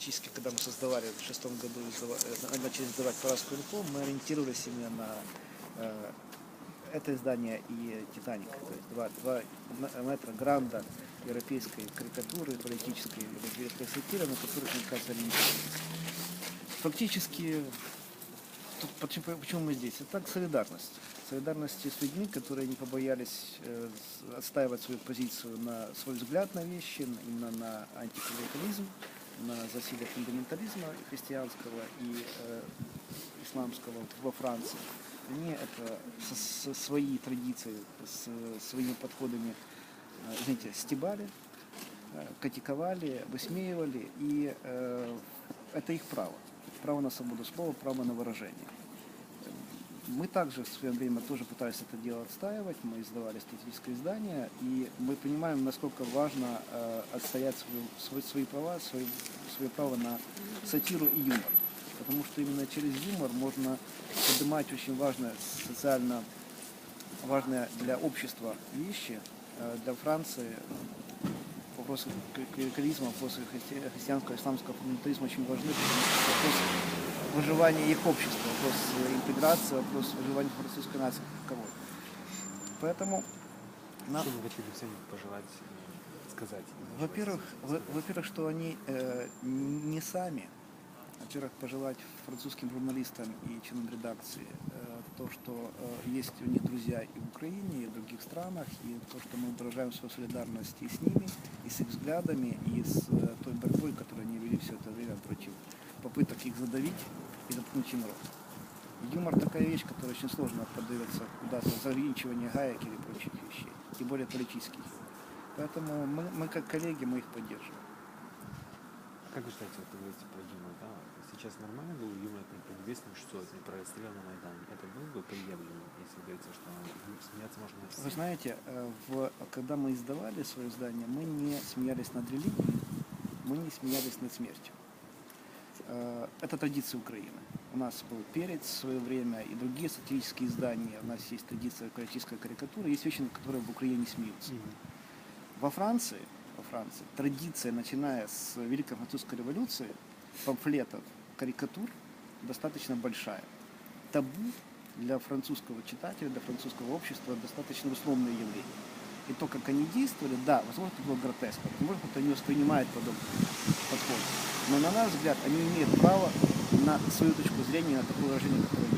Фактически, когда мы создавали в шестом году, э, начали издавать «Параску инфо», мы ориентировались именно на э, это издание и «Титаник». То есть два, два метра гранда европейской карикатуры, политической, европейской сатиры, на которых мы как раз ориентировались. Фактически, почему, почему мы здесь? Это так солидарность. Солидарность с людьми, которые не побоялись э, отстаивать свою позицию на свой взгляд на вещи, именно на антиклерикализм, на засилие фундаментализма христианского и э, исламского во Франции. Они это со, со свои традиции, с своими подходами, э, извините, стебали, э, критиковали, высмеивали, и э, это их право. Право на свободу слова, право на выражение. Мы также в свое время тоже пытались это дело отстаивать. Мы издавали статистическое издание, и мы понимаем, насколько важно э, отстоять свою- свой- свои права, свои, свое право на сатиру и юмор. Потому что именно через юмор можно поднимать очень важное социально важные для общества вещи. Э, Для Франции вопросы клерикализма, вопросы христи- христианского, исламского фундаментализма очень важны, потому что вопрос выживания их общества, вопрос э, интеграции, вопрос выживания французской нации как таковой. Поэтому нам, Что вы хотели всем пожелать и сказать? во-первых, во- во-первых, что они э, не сами. Во-первых, пожелать французским журналистам и членам редакции э, то, что э, есть у них друзья и в Украине, и в других странах, и то, что мы выражаем свою солидарность и с ними, и с их взглядами, и с э, той борьбой, которую они вели все это время против попыток их задавить и заткнуть им рот. Юмор такая вещь, которая очень сложно поддается куда-то заграничивание гаек или прочих вещей, и более политических. Поэтому мы, мы как коллеги, мы их поддерживаем. Как вы считаете, вот вы говорите про юмор, да? Сейчас нормально было юмор там, про 200 не про расстрел на Майдане? Это было бы приемлемо, если говорится, что смеяться можно всем? Вы знаете, э, в, когда мы издавали свое издание, мы не смеялись над религией, мы не смеялись над смертью. Э, Это традиция Украины. У нас был «Перец» в свое время и другие сатирические издания. У нас есть традиция политической карикатуры. Есть вещи, над которыми в Украине смеются. Во Франции, во Франции традиция, начиная с Великой Французской революции, памфлетов, карикатур достаточно большая. Табу для французского читателя, для французского общества достаточно условное явление. И то, как они действовали, да, возможно, это было гротескно, возможно, кто-то не воспринимает подобный подход. Но на наш взгляд, они имеют право на свою точку зрения, на такое выражение, которое